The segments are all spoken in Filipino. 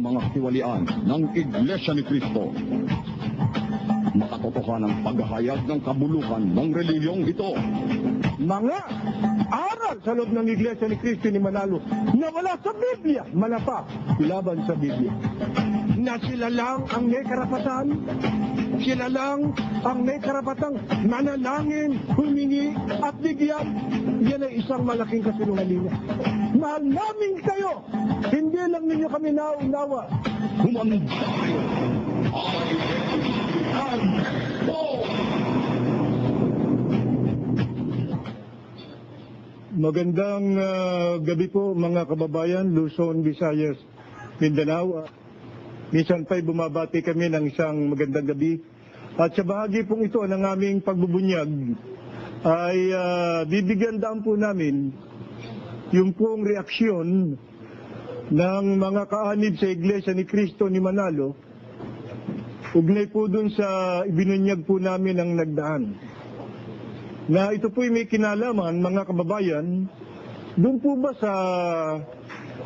ang mga katiwalian ng Iglesia ni Cristo. Makatotohanan ang paghahayag ng kabuluhan ng reliyong ito. mga aral sa loob ng Iglesia ni Cristo ni Manalo na wala sa Biblia, malapa, laban sa Biblia. Na sila lang ang may karapatan, sila lang ang may karapatang manalangin, humingi at bigyan. Yan ay isang malaking kasinungalingan. Mahal namin kayo, hindi lang ninyo kami naunawa. Humanda kayo! Ang Magandang ah, gabi po mga kababayan, Luzon, Visayas, Mindanao. Minsan pa'y bumabati kami ng isang magandang gabi. At sa bahagi pong ito ng aming pagbubunyag ay ah, bibigyan daan po namin yung pong reaksyon ng mga kaanib sa Iglesia ni Cristo ni Manalo ugnay po dun sa ibinunyag po namin ang nagdaan na ito po'y may kinalaman, mga kababayan, doon po ba sa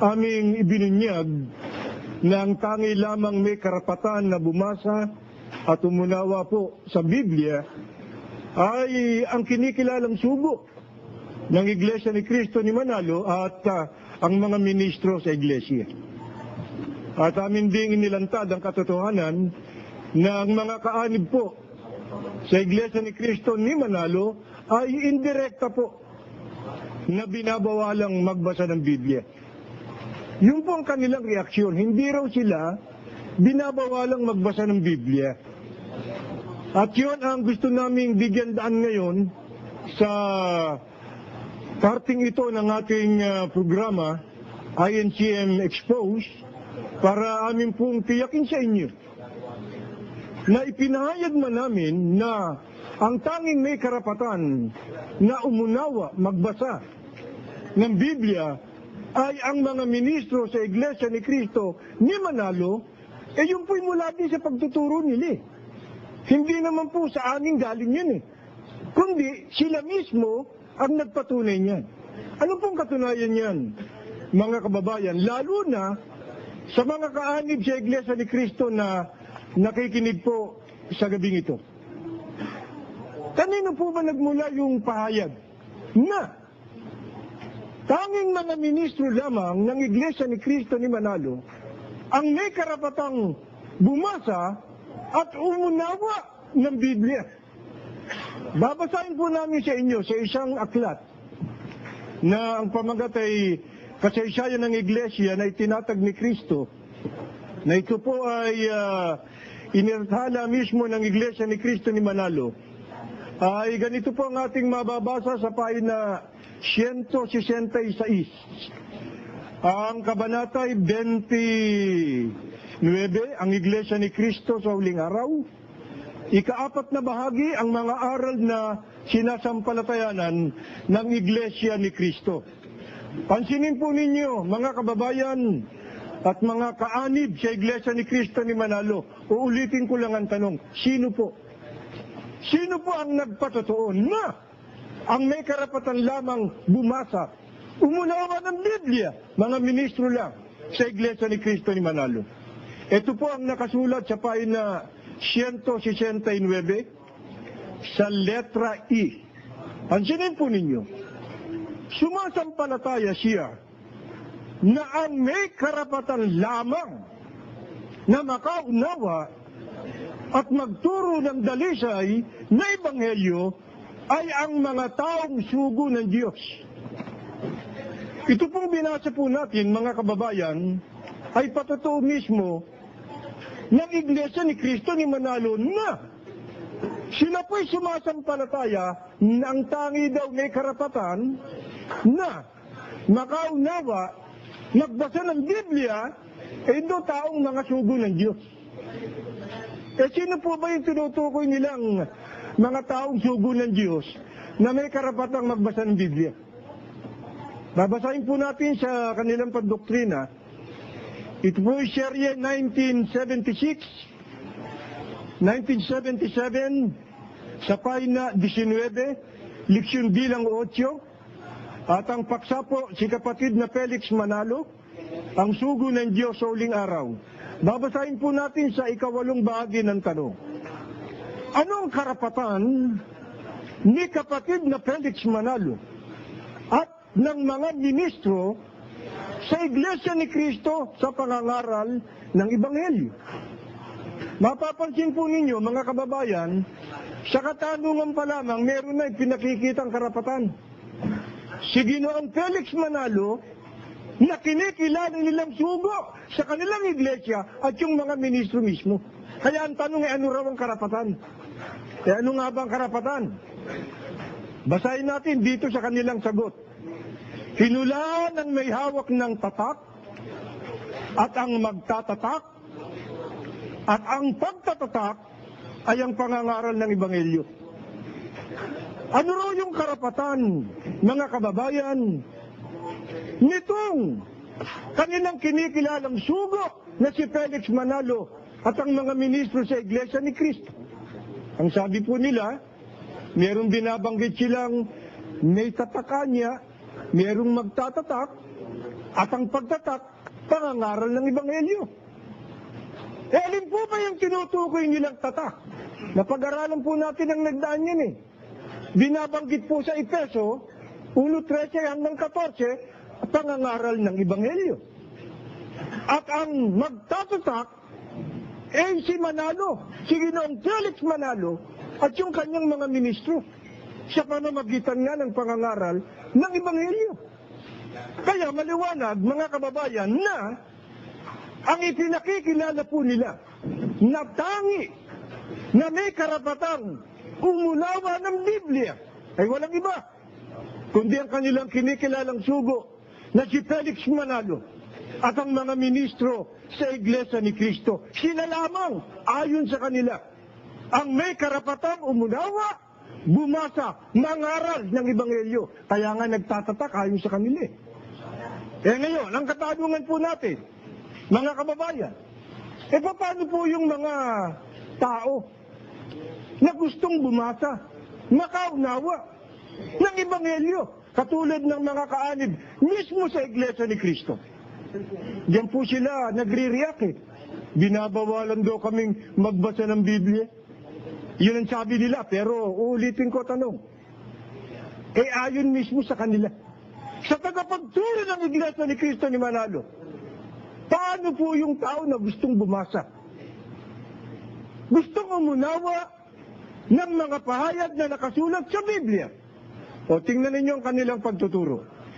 aming ibinunyag na ang tangi lamang may karapatan na bumasa at umunawa po sa Biblia ay ang kinikilalang sugo ng Iglesia ni Cristo ni Manalo at ah, ang mga ministro sa Iglesia. At amin ding inilantad ang katotohanan na ang mga kaanib po sa Iglesia ni Cristo ni Manalo ay indirekta po na binabawalang magbasa ng Biblia. Yun po ang kanilang reaksyon. Hindi raw sila binabawalang magbasa ng Biblia. At yun ang gusto naming bigyan daan ngayon sa parting ito ng ating ah, programa, INCM Expose, para amin pong tiyakin sa inyo na ipinahayag man namin na ang tanging may karapatan na umunawa, magbasa ng Biblia ay ang mga ministro sa Iglesia ni Cristo ni Manalo, eh yun po'y mula din sa pagtuturo nila eh. Hindi naman po sa amin galing yun eh. Kundi sila mismo ang nagpatunay niyan. Ano pong katunayan niyan, mga kababayan? Lalo na sa mga kaanib sa Iglesia ni Cristo na nakikinig po sa gabing ito. Kanino po ba nagmula yung pahayag na tanging mga ministro lamang ng Iglesia ni Cristo ni Manalo ang may karapatang bumasa at umunawa ng Biblia. Babasahin po namin sa inyo sa isang aklat na ang pamagat ay kasaysayan ng Iglesia na itinatag ni Kristo na ito po ay uh, inirthala mismo ng Iglesia ni Cristo ni Manalo ay ganito po ang ating mababasa sa pahina 166. Ang kabanata ay 29, ang Iglesia ni Cristo sa huling araw. Ikaapat na bahagi ang mga aral na sinasampalatayanan ng Iglesia ni Cristo. Pansinin po ninyo, mga kababayan at mga kaanib sa Iglesia ni Cristo ni Manalo, uulitin ko lang ang tanong, sino po? Sino po ang nagpatotoo na ang may karapatan lamang bumasa, umunawa ng Biblia, mga ministro lang sa Iglesia ni Cristo ni Manalo? Ito po ang nakasulat sa pahina 169 sa letra E. Pansinin po ninyo, sumasampalataya siya na ang may karapatan lamang na makaunawa at magturo ng dalisay na ebanghelyo ay ang mga taong sugo ng Diyos. Ito pong binasa po natin, mga kababayan, ay patotoo mismo ng Iglesia ni Kristo ni Manalo na sila po'y sumasampalataya na ang tangi daw may karapatan na makaunawa, magbasa ng Biblia, eh do taong mga sugo ng Diyos. Eh sino po ba yung tinutukoy nilang mga taong sugo ng Diyos na may karapatang magbasa ng Biblia? Babasahin po natin sa kanilang pandoktrina. Po ay Serye 1976, 1977, sa pahina 19, leksyon bilang 8, at ang paksa po si kapatid na Felix Manalo, ang sugo ng Diyos sa uling araw. Babasahin po natin sa ikawalong bahagi ng tanong. Anong karapatan ni kapatid na Felix Manalo at ng mga ministro sa Iglesia ni Kristo sa pangangaral ng Ebanghelyo? Mapapansin po ninyo, mga kababayan, sa katanungan pa lamang, meron na pinakikitang karapatan. Si Ginoong Felix Manalo, na kinikilala nilang sugo sa kanilang iglesia at yung mga ministro mismo. Kaya ang tanong ay ano raw ang karapatan? E ano nga ba ang karapatan? Basahin natin dito sa kanilang sagot. Hinulaan ang may hawak ng tatak at ang magtatatak at ang pagtatatak ay ang pangangaral ng Ebanghelyo. Ano raw yung karapatan, mga kababayan, nitong kanilang kinikilalang sugo na si Felix Manalo at ang mga ministro sa Iglesia ni Cristo? Ang sabi po nila, merong binabanggit silang may tataka niya, merong magtatatak, at ang pagtatak, pangangaral ng Ebanghelyo. Eh, alin po ba yung tinutukoy nilang tatak? Napag-aralan po natin ang nagdaan yan eh. Binabanggit po sa Epeso, 1.13 hanggang 14, pangangaral ng Ebanghelyo. At ang magtatatak, eh si Manalo, si Ginoong Felix Manalo, at yung kanyang mga ministro, sa pamamagitan nga ng pangangaral ng Ebanghelyo. Kaya maliwanag, mga kababayan, na ang ipinakikilala po nila na tangi na may karapatang umunawa ng Biblia ay walang iba kundi ang kanilang kinikilalang sugo na si Felix Manalo at ang mga ministro sa Iglesia ni Cristo. Sila lamang, ayon sa kanila, ang may karapatang umunawa, bumasa, mangaral ng Ebanghelyo. Kaya nga nagtatatak ayon sa kanila. eh. Eh ngayon, ang katanungan po natin, mga kababayan, eh paano po yung mga tao na gustong bumasa, makaunawa ng Ebanghelyo, katulad ng mga kaanib mismo sa Iglesia ni Kristo. Diyan po sila nagre-react eh. Binabawalan daw kaming magbasa ng Biblia. Yun ang sabi nila, pero uulitin ko tanong. Eh ayon mismo sa kanila. Sa tagapagturo ng Iglesia ni Kristo ni Manalo, paano po yung tao na gustong bumasa? Gustong umunawa ng mga pahayag na nakasulat sa Biblia. O tingnan ninyo ang kanilang pagtuturo.